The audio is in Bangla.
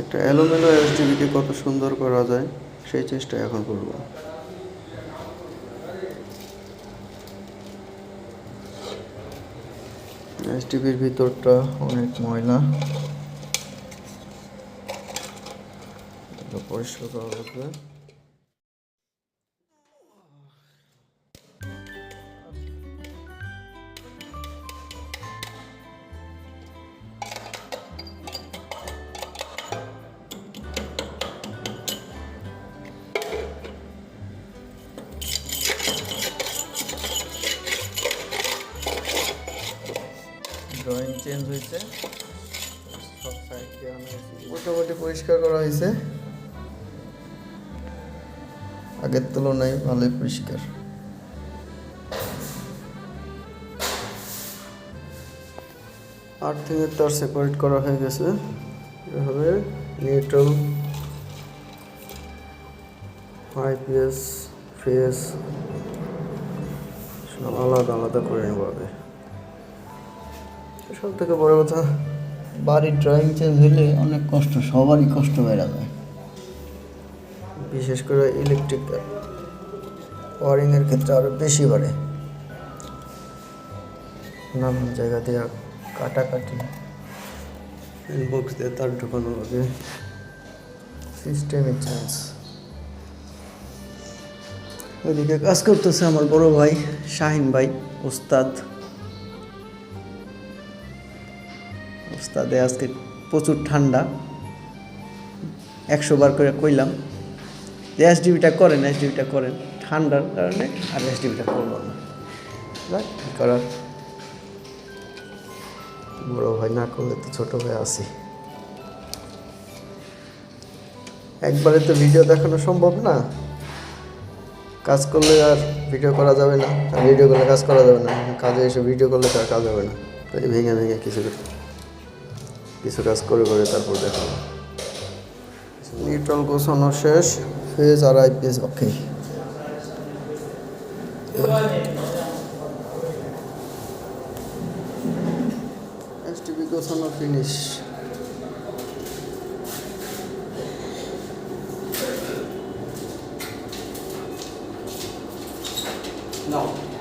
একটা অ্যালোমেলো এসডিবিকে কত সুন্দর করা যায়, সেই চেষ্টা এখন করব। এসডিবির ভিতরটা অনেক ময়লা। পরিষ্কার করা লাগবে। ড্রয়িং চেঞ্জ হয়েছে। সব সাইড মোটামুটি পরিষ্কার করা হয়েছে। আগের তুলনায় ভালোই পরিষ্কার। আর্থিংয়ের তার সেপারেট করা হয়ে গেছে। এভাবে নিউট্রাল আইপিএস ফেস সব আলাদা আলাদা করে নেব আগে সব থেকে বড় কথা, বাড়ির ড্রয়িং চেঞ্জ হলে অনেক কষ্ট, সবারই কষ্ট বেড়ে যায়। বিশেষ করে ইলেকট্রিক ওয়ারিংয়ের ক্ষেত্রে আরও বেশি বাড়ে। নানান জায়গা দিয়ে কাটাকাটি। বক্স দিয়ে তার ঢুকানো হবে। সিস্টেমে চেঞ্জ ওইদিকে কাজ করতেছে আমার বড় ভাই, শাহিন ভাই, ওস্তাদ। ওস্তাদে আজকে প্রচুর ঠান্ডা। একশো বার করে কইলাম। যে এসডিবিটা করেন এসডিবিটা করেন। ঠান্ডার কারণে আর এসডিবিটা করব না। করার? বড় ভাই না করলে তো ছোট ভাই আসি একবারে তো ভিডিও দেখানো সম্ভব না। কাজ করলে আর ভিডিও করা যাবে না। আর ভিডিও করলে কাজ করা যাবে না। কাজে এসে ভিডিও করলে তো আর কাজ হবে না। তাই ভেঙে ভেঙে কিছু কিছু কাজ করে করে তারপর দেখাবো নিউট্রন গোছানো শেষ। ফেজ আর আইপিএস ওকে এসটিপি গোছানো ফিনিশ No.